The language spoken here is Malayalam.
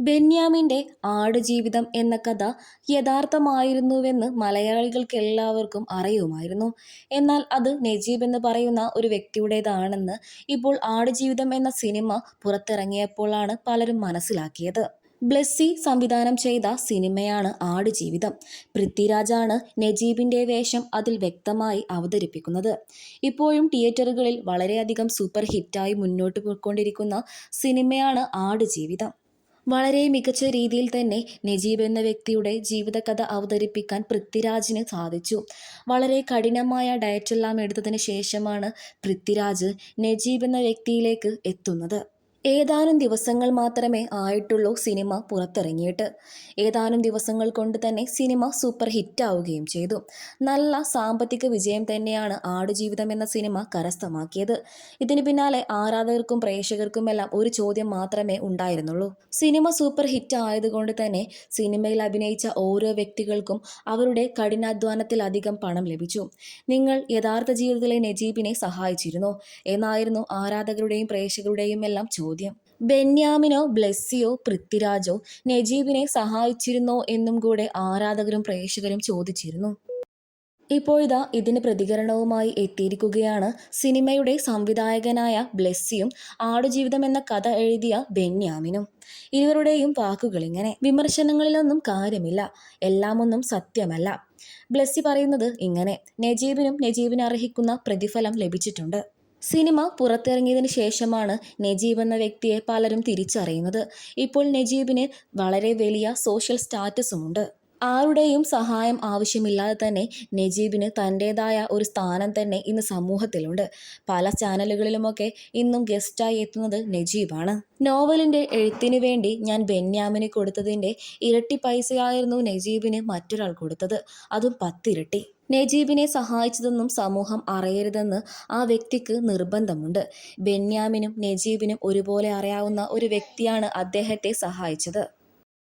ബെന്യാമിന്റെ ആടുജീവിതം എന്ന കഥ യഥാർത്ഥമായിരുന്നുവെന്ന് മലയാളികൾക്ക് എല്ലാവർക്കും അറിയുമായിരുന്നു. എന്നാൽ അത് നജീബ് എന്ന് പറയുന്ന ഒരു വ്യക്തിയുടേതാണെന്ന് ഇപ്പോൾ ആടുജീവിതം എന്ന സിനിമ പുറത്തിറങ്ങിയപ്പോഴാണ് പലരും മനസ്സിലാക്കിയത്. ബ്ലെസ്സി സംവിധാനം ചെയ്ത സിനിമയാണ് ആടുജീവിതം. പൃഥ്വിരാജാണ് നജീബിന്റെ വേഷം അതിൽ വ്യക്തമായി അവതരിപ്പിക്കുന്നത്. ഇപ്പോഴും തിയേറ്ററുകളിൽ വളരെയധികം സൂപ്പർ ഹിറ്റായി മുന്നോട്ട് പോയിക്കൊണ്ടിരിക്കുന്ന സിനിമയാണ് ആടുജീവിതം. വളരെ മികച്ച രീതിയിൽ തന്നെ നജീബ് എന്ന വ്യക്തിയുടെ ജീവിതകഥ അവതരിപ്പിക്കാൻ പൃഥ്വിരാജിന് സാധിച്ചു. വളരെ കഠിനമായ ഡയറ്റെല്ലാം എടുത്തതിന് ശേഷമാണ് പൃഥ്വിരാജ് നജീബ് എന്ന വ്യക്തിയിലേക്ക് എത്തുന്നത്. ഏതാനും ദിവസങ്ങൾ മാത്രമേ ആയിട്ടുള്ളൂ സിനിമ പുറത്തിറങ്ങിയിട്ട്. ഏതാനും ദിവസങ്ങൾ കൊണ്ട് തന്നെ സിനിമ സൂപ്പർ ഹിറ്റ് ആവുകയും ചെയ്തു. നല്ല സാമ്പത്തിക വിജയം തന്നെയാണ് ആടുജീവിതം എന്ന സിനിമ കരസ്ഥമാക്കിയത്. ഇതിന് പിന്നാലെ ആരാധകർക്കും പ്രേക്ഷകർക്കുമെല്ലാം ഒരു ചോദ്യം മാത്രമേ ഉണ്ടായിരുന്നുള്ളൂ. സിനിമ സൂപ്പർ ഹിറ്റ് ആയതുകൊണ്ട് തന്നെ സിനിമയിൽ അഭിനയിച്ച ഓരോ വ്യക്തികൾക്കും അവരുടെ കഠിനാധ്വാനത്തിലധികം പണം ലഭിച്ചു. നിങ്ങൾ യഥാർത്ഥ ജീവിതത്തിലെ നജീബിനെ സഹായിച്ചിരുന്നു എന്നായിരുന്നു ആരാധകരുടെയും പ്രേക്ഷകരുടെയുമെല്ലാം ചോദ്യം. ബെന്യാമിനോ ബ്ലെസ്സിയോ പൃഥ്വിരാജോ നജീബിനെ സഹായിച്ചിരുന്നോ എന്നും കൂടെ ആരാധകരും പ്രേക്ഷകരും ചോദിച്ചിരുന്നു. ഇപ്പോഴിതാ ഇതിന് പ്രതികരണവുമായി എത്തിയിരിക്കുകയാണ് സിനിമയുടെ സംവിധായകനായ ബ്ലെസ്സിയും ആടുജീവിതം എന്ന കഥ എഴുതിയ ബെന്യാമിനും. ഇരുവരുടെയും വാക്കുകളിങ്ങനെ. വിമർശനങ്ങളിലൊന്നും കാര്യമില്ല. എല്ലാമൊന്നും സത്യമല്ല. ബ്ലെസ്സി പറയുന്നത് ഇങ്ങനെ. നജീബിനും നജീബിനർഹിക്കുന്ന പ്രതിഫലം ലഭിച്ചിട്ടുണ്ട്. സിനിമ പുറത്തിറങ്ങിയതിന് ശേഷമാണ് നജീബ് എന്ന വ്യക്തിയെ പലരും തിരിച്ചറിയുന്നത്. ഇപ്പോൾ നജീബിന് വളരെ വലിയ സോഷ്യൽ സ്റ്റാറ്റസുമുണ്ട്. ആരുടെയും സഹായം ആവശ്യമില്ലാതെ തന്നെ നജീബിന് തന്റേതായ ഒരു സ്ഥാനം തന്നെ ഇന്ന് സമൂഹത്തിലുണ്ട്. പല ചാനലുകളിലുമൊക്കെ ഇന്നും ഗസ്റ്റായി എത്തുന്നത് നജീബാണ്. നോവലിന്റെ എഴുത്തിനു വേണ്ടി ഞാൻ ബെന്യാമിന് കൊടുത്തതിന്റെ ഇരട്ടി പൈസയായിരുന്നു നജീബിന് മറ്റൊരാൾ കൊടുത്തത്. അതും പത്തിരട്ടി. നജീബിനെ സഹായിച്ചതെന്നും സമൂഹം അറിയരുതെന്ന് ആ വ്യക്തിക്ക് നിർബന്ധമുണ്ട്. ബെന്യാമിനും നജീബിനും ഒരുപോലെ അറിയാവുന്ന ഒരു വ്യക്തിയാണ് അദ്ദേഹത്തെ സഹായിച്ചത്.